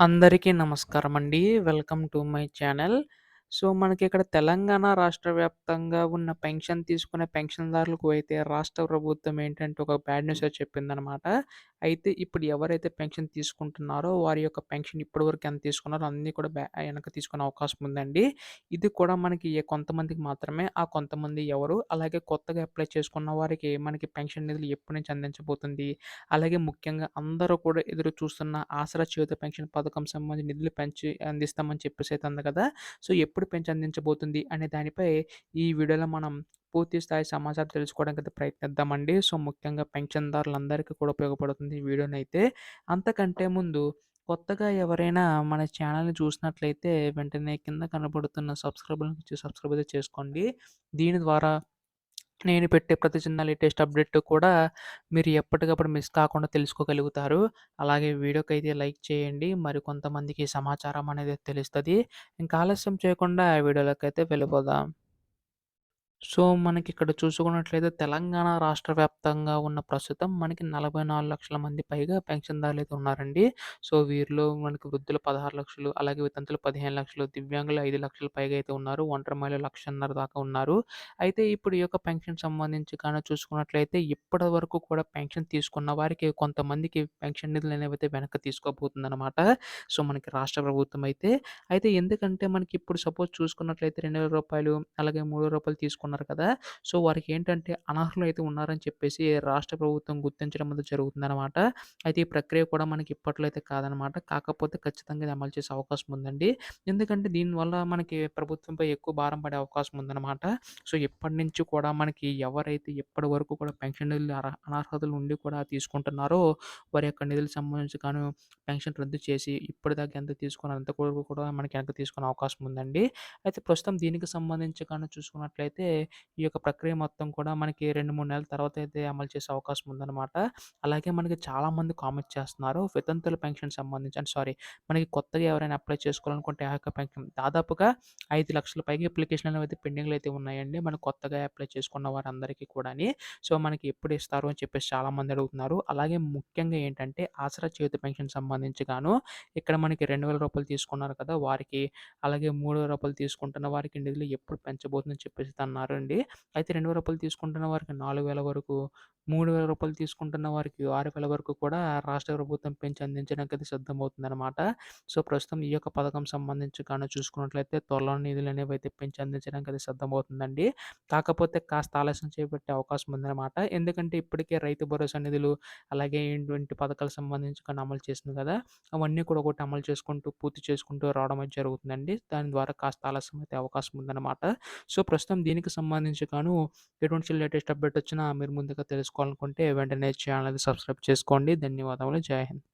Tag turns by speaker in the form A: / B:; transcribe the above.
A: అందరికీ నమస్కారమండి. Welcome to my channel. So, మనకి ఇక్కడ తెలంగాణ రాష్ట్ర వ్యాప్తంగా ఉన్న పెన్షన్ తీసుకునే పెన్షన్‌దారులకు అయితే రాష్ట్ర ప్రభుత్వం ఏంటంటే ఒక బ్యాడ్ న్యూస్ అయితే చెప్పిందనమాట. అయితే ఇప్పుడు ఎవరైతే పెన్షన్ తీసుకుంటున్నారో వారి యొక్క పెన్షన్ ఇప్పటివరకు ఎంత తీసుకున్నారో అన్నీ కూడా బ్యా వెనక తీసుకునే అవకాశం ఉందండి. ఇది కూడా మనకి కొంతమందికి మాత్రమే. ఆ కొంతమంది ఎవరు? అలాగే కొత్తగా అప్లై చేసుకున్న వారికి మనకి పెన్షన్ నిధులు ఎప్పటి నుంచి అందించబోతుంది? అలాగే ముఖ్యంగా అందరూ కూడా ఎదురు చూస్తున్న ఆసరా చేత పెన్షన్ పథకం సంబంధించి నిధులు పెంచి అందిస్తామని చెప్పేసి అయితే ఉంది కదా! సో, ఎప్పుడు పెంచి అందించబోతుంది అనే దానిపై ఈ వీడియోలో మనం పూర్తి స్థాయి సమాచారం తెలుసుకోవడానికైతే ప్రయత్నిద్దామండి. సో, ముఖ్యంగా పెన్షన్‌దారులందరికీ కూడా ఉపయోగపడుతుంది ఈ వీడియోనైతే. అంతకంటే ముందు కొత్తగా ఎవరైనా మన ఛానల్‌ని చూసినట్లయితే వెంటనే కింద కనపడుతున్న సబ్స్క్రైబ్ నుంచి సబ్స్క్రైబ్ అయితే చేసుకోండి. దీని ద్వారా నేను పెట్టే ప్రతి చిన్న లేటెస్ట్ అప్డేట్ కూడా మీరు ఎప్పటికప్పుడు మిస్ కాకుండా తెలుసుకోగలుగుతారు. అలాగే వీడియోకైతే లైక్ చేయండి. మరి కొంతమందికి సమాచారం అనేది తెలుస్తది. ఇంకా ఆలస్యం చేయకుండా వీడియోలోకైతే వెళ్ళిపోదాం. సో, మనకి ఇక్కడ చూసుకున్నట్లయితే తెలంగాణ రాష్ట్ర వ్యాప్తంగా ఉన్న ప్రస్తుతం మనకి 44,00,000 మంది పైగా పెన్షన్‌దారులైతే ఉన్నారండి. సో, వీరిలో మనకి వృద్ధులు పదహారు లక్షలు అలాగే వితంతులు 15,00,000 దివ్యాంగులు ఐదు లక్షల పైగా అయితే ఉన్నారు. ఒంటరి మహిళలు లక్షన్నర దాకా ఉన్నారు. అయితే ఇప్పుడు ఈ యొక్క పెన్షన్ సంబంధించి కానీ చూసుకున్నట్లయితే ఇప్పటి వరకు కూడా పెన్షన్ తీసుకున్న వారికి కొంతమందికి పెన్షన్ నిధులు అనేవి అయితే వెనక్కి తీసుకోబోతుందనమాట. సో, మనకి రాష్ట్ర ప్రభుత్వం అయితే. అయితే ఎందుకంటే మనకి ఇప్పుడు సపోజ్ చూసుకున్నట్లయితే రెండు వేల రూపాయలు అలాగే మూడు రూపాయలు తీసుకున్నారు కదా! సో, వారికి ఏంటంటే అనర్హులు అయితే ఉన్నారని చెప్పేసి రాష్ట్ర ప్రభుత్వం గుర్తించడం అనేది జరుగుతుందన్నమాట అయితే ఈ ప్రక్రియ కూడా మనకి ఇప్పట్లో అయితే కాదనమాట. కాకపోతే ఖచ్చితంగా ఇది అమలు చేసే అవకాశం ఉందండి. ఎందుకంటే దీనివల్ల మనకి ప్రభుత్వంపై ఎక్కువ భారం పడే అవకాశం ఉందన్నమాట సో, ఇప్పటినుంచి కూడా మనకి ఎవరైతే ఇప్పటి వరకు కూడా పెన్షన్ నిధులు అర్హ అనర్హతలు ఉండి కూడా తీసుకుంటున్నారో వారి యొక్క నిధులకు సంబంధించి గాను పెన్షన్ రద్దు చేసి ఇప్పటిదాకా ఎంత తీసుకున్న అంత కూడా మనకి వెనక తీసుకునే అవకాశం ఉందండి. అయితే ప్రస్తుతం దీనికి సంబంధించి కానీ చూసుకున్నట్లయితే ఈ యొక్క ప్రక్రియ మొత్తం కూడా మనకి 2, 3 నెలల తర్వాత అయితే అమలు చేసే అవకాశం ఉందన్నమాట అలాగే మనకి చాలామంది కామెంట్ చేస్తున్నారు. వితంతుల పెన్షన్ సంబంధించి అంటే సారీ మనకి కొత్తగా ఎవరైనా అప్లై చేసుకోవాలనుకుంటే ఆ యొక్క పెన్షన్ దాదాపుగా 5,00,000 పైగా అప్లికేషన్‌లు అయితే పెండింగ్లు అయితే ఉన్నాయండి. మనం కొత్తగా అప్లై చేసుకున్న వారందరికీ కూడా సో, మనకి ఎప్పుడు ఇస్తారు అని చెప్పేసి చాలామంది అడుగుతున్నారు. అలాగే ముఖ్యంగా ఏంటంటే ఆసరా చేతి పెన్షన్ సంబంధించి గాను ఇక్కడ మనకి రెండు వేల రూపాయలు తీసుకున్నారు కదా! వారికి అలాగే మూడు వేల రూపాయలు తీసుకుంటున్న వారికి నిధులు ఎప్పుడు పెంచబోతుందని చెప్పేసి అన్నారు అండి అయితే రెండు వేల రూపాయలు తీసుకుంటున్న వారికి నాలుగు వేల వరకు మూడు వేల రూపాయలు తీసుకుంటున్న వారికి 6,000 వరకు కూడా రాష్ట్ర ప్రభుత్వం పెంచి అందించడానికి అందించడానికైతే సిద్ధమవుతుందనమాట. సో, ప్రస్తుతం ఈ యొక్క పథకం సంబంధించి కానీ చూసుకున్నట్లయితే త్వరలో నిధులు అనేవి అయితే పెంచి అందించడానికి అది సిద్ధమవుతుందండి. కాకపోతే కాస్త ఆలస్యం చేపట్టే అవకాశం ఉందన్నమాట ఎందుకంటే ఇప్పటికే రైతు భరోసా నిధులు అలాగే ఇటువంటి పథకాలకు సంబంధించి కానీ అమలు చేసింది కదా! అవన్నీ కూడా ఒకటి అమలు చేసుకుంటూ, పూర్తి చేసుకుంటూ రావడం అయితే జరుగుతుందండి. దాని ద్వారా కాస్త ఆలస్యం అయితే అవకాశం ఉందన్నమాట సో, ప్రస్తుతం దీనికి సంబంధించి కాను ఎటువంటి లేటెస్ట్ అప్డేట్ వచ్చినా మీరు ముందుగా తెలుసుకోవాలనుకుంటే వెంటనే ఛానల్ సబ్స్క్రైబ్ చేసుకోండి. ధన్యవాదములు. జై హింద్.